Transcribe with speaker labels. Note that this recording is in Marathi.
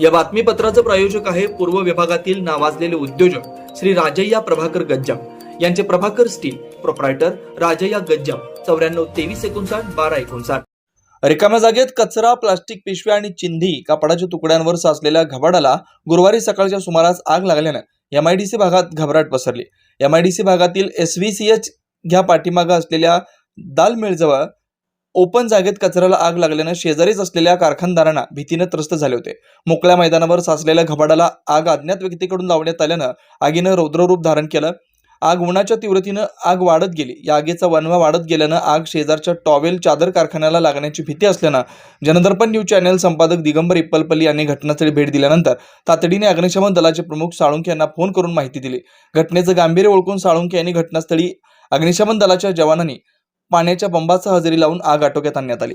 Speaker 1: या बातमीपत्राचं प्रायोजक आहे पूर्व विभागातील नावाजलेले उद्योजक श्री राजय्या प्रभाकर गज्जाम. यांचे प्रभाकर स्टील प्रोप्रायटर राजय्या गज्जाम. चौऱ्याण्णव तेवीस एकोणसाठ बारा एकोणसाठ. रिकाम्या जागेत कचरा प्लास्टिक पिशव्या आणि चिंधी कापडाच्या तुकड्यांवर साचलेल्या घबाडाला गुरुवारी सकाळच्या सुमारास आग लागल्यानं एमआयडीसी भागात घबराट पसरली. एमआयडीसी भागातील एस व्ही सी एच ह्या पाठीमागं असलेल्या दाल ओपन जागेत कचऱ्याला आग लागल्यानं शेजारीच असलेल्या कारखानदारांना भीतीनं त्रस्त झाले होते. मोकळ्या मैदानावर साचलेल्या घबाडाला आग अज्ञात व्यक्तीकडून लावण्यात आल्यानं आगीनं रौद्ररूप धारण केलं. आग उन्हाच्या तीव्रतेनं आग वाढत गेली. या आगीचा वनवा वाढत गेल्यानं आग शेजारच्या टॉवेल चादर कारखान्याला लागण्याची भीती असल्यानं जनदर्पण न्यूज चॅनल संपादक दिगंबर इप्पलपल्ली यांनी घटनास्थळी भेट दिल्यानंतर तातडीने अग्निशमन दलाचे प्रमुख साळुंखे यांना फोन करून माहिती दिली. घटनेचं गांभीर्य ओळखून साळुंखे यांनी घटनास्थळी अग्निशमन दलाच्या जवानांनी पाण्याच्या बंबाचा हजेरी लावून आग आटोक्यात आणण्यात आली.